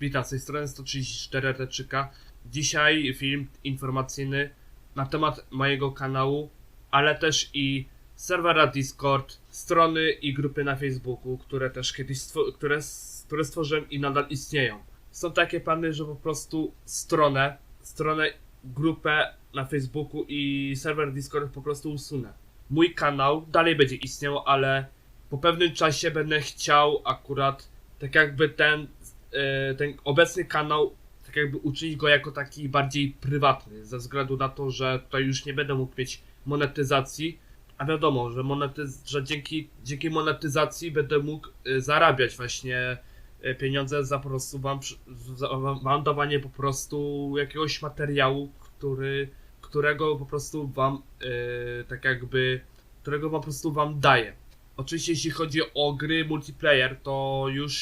Witam z tej strony 134 Reczyka. Dzisiaj film informacyjny na temat mojego kanału, ale też i serwera Discord, strony i grupy na Facebooku, które też kiedyś stwo- które, które stworzyłem i nadal istnieją. Są takie plany, że po prostu stronę, stronę, grupę na Facebooku i serwer Discord po prostu usunę. Mój kanał dalej będzie istniał, ale po pewnym czasie będę chciał akurat tak jakby ten, ten obecny kanał, tak jakby uczynić go jako taki bardziej prywatny, ze względu na to, że tutaj już nie będę mógł mieć monetyzacji, a wiadomo, że, monetyz- że dzięki, dzięki monetyzacji będę mógł e, zarabiać właśnie e, pieniądze za po prostu wam, wam- dawanie po prostu jakiegoś materiału, który, którego po prostu wam e, tak jakby, którego po prostu wam daję. Oczywiście jeśli chodzi o gry multiplayer, to już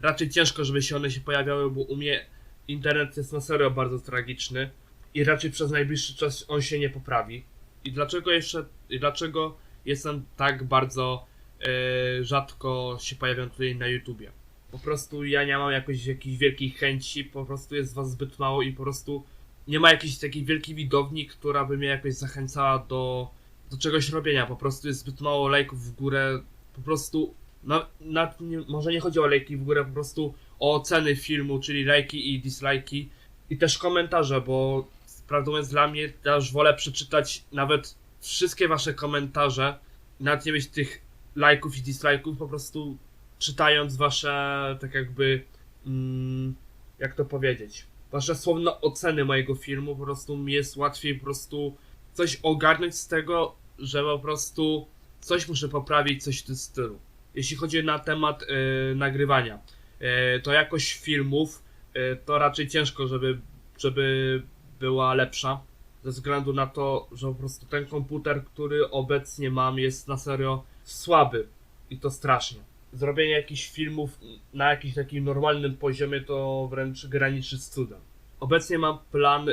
raczej ciężko, żeby się one się pojawiały, bo u mnie internet jest na serio bardzo tragiczny i raczej przez najbliższy czas on się nie poprawi. I dlaczego jeszcze, dlaczego jestem tak bardzo e, rzadko się pojawiam tutaj na YouTubie? Po prostu ja nie mam jakoś jakiejś wielkiej chęci, po prostu jest was zbyt mało i po prostu nie ma jakiejś takiej wielkiej widowni, która by mnie jakoś zachęcała do, do czegoś robienia. Po prostu jest zbyt mało lajków w górę. Po prostu, na, na, nie, może nie chodzi o lajki w górę, po prostu o oceny filmu, czyli lajki i dislajki. I też komentarze, bo prawdą jest dla mnie, też wolę przeczytać nawet wszystkie wasze komentarze, nawet nie mieć tych lajków i dislajków, po prostu czytając wasze, tak jakby, mm, jak to powiedzieć, wasze słowne oceny mojego filmu, po prostu mi jest łatwiej po prostu coś ogarnąć z tego, że po prostu coś muszę poprawić, coś w tym stylu. Jeśli chodzi na temat y, nagrywania, y, to jakość filmów y, to raczej ciężko, żeby, żeby była lepsza. Ze względu na to, że po prostu ten komputer, który obecnie mam, jest na serio słaby. I to strasznie. Zrobienie jakichś filmów na jakimś takim normalnym poziomie to wręcz graniczy z cudem. Obecnie mam plan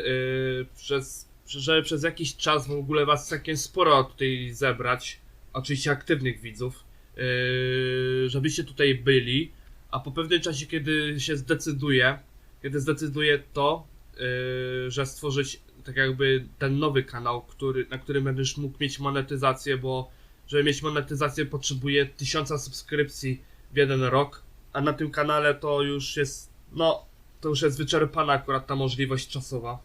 przez, żeby przez jakiś czas w ogóle was całkiem sporo tutaj zebrać. Oczywiście aktywnych widzów. Yy, żebyście tutaj byli. A po pewnym czasie, kiedy się zdecyduje, kiedy zdecyduję to, yy, że stworzyć tak jakby ten nowy kanał, który, na którym będziesz mógł mieć monetyzację, bo żeby mieć monetyzację potrzebuję tysiąca subskrypcji w jeden rok, a na tym kanale to już jest, no, to już jest wyczerpana akurat ta możliwość czasowa.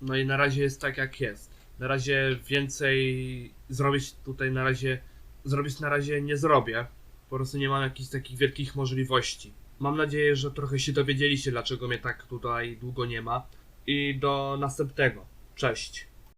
No i na razie jest tak jak jest. Na razie więcej zrobić tutaj na razie zrobić na razie nie zrobię. Po prostu nie mam jakichś takich wielkich możliwości. Mam nadzieję, że trochę się dowiedzieliście, dlaczego mnie tak tutaj długo nie ma. I do następnego. Cześć.